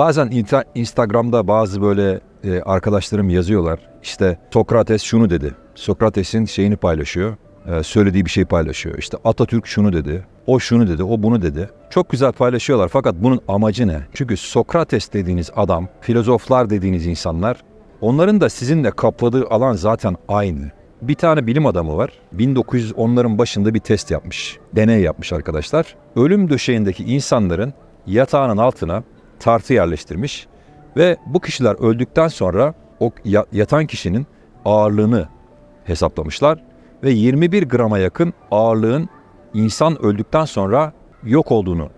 Bazen Instagram'da bazı böyle e, arkadaşlarım yazıyorlar. İşte Sokrates şunu dedi. Sokrates'in şeyini paylaşıyor. e, söylediği bir şey paylaşıyor. İşte Atatürk şunu dedi. O şunu dedi. O bunu dedi. Çok güzel paylaşıyorlar fakat bunun amacı ne? Çünkü Sokrates dediğiniz adam, filozoflar dediğiniz insanlar onların da sizinle kapladığı alan zaten aynı. Bir tane bilim adamı var. 1910'ların başında bir test yapmış. Deney yapmış arkadaşlar. Ölüm döşeğindeki insanların yatağının altına tartı yerleştirmiş ve bu kişiler öldükten sonra o ya- yatan kişinin ağırlığını hesaplamışlar ve 21 grama yakın ağırlığın insan öldükten sonra yok olduğunu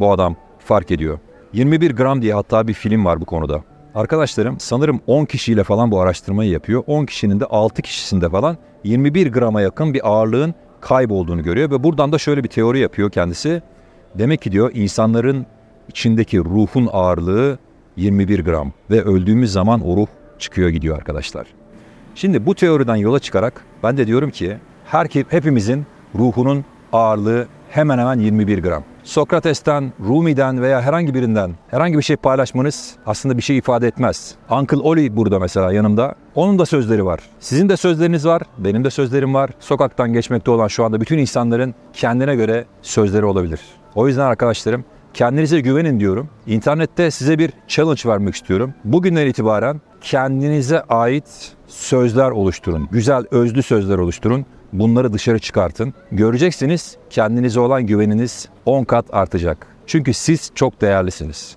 bu adam fark ediyor. 21 gram diye hatta bir film var bu konuda. Arkadaşlarım sanırım 10 kişiyle falan bu araştırmayı yapıyor. 10 kişinin de 6 kişisinde falan 21 grama yakın bir ağırlığın kaybolduğunu görüyor ve buradan da şöyle bir teori yapıyor kendisi. Demek ki diyor insanların içindeki ruhun ağırlığı 21 gram ve öldüğümüz zaman o ruh çıkıyor gidiyor arkadaşlar. Şimdi bu teoriden yola çıkarak ben de diyorum ki her hepimizin ruhunun ağırlığı hemen hemen 21 gram. Sokrates'ten, Rumi'den veya herhangi birinden herhangi bir şey paylaşmanız aslında bir şey ifade etmez. Uncle Oli burada mesela yanımda. Onun da sözleri var. Sizin de sözleriniz var, benim de sözlerim var. Sokaktan geçmekte olan şu anda bütün insanların kendine göre sözleri olabilir. O yüzden arkadaşlarım Kendinize güvenin diyorum. İnternette size bir challenge vermek istiyorum. Bugünden itibaren kendinize ait sözler oluşturun. Güzel, özlü sözler oluşturun. Bunları dışarı çıkartın. Göreceksiniz kendinize olan güveniniz 10 kat artacak. Çünkü siz çok değerlisiniz.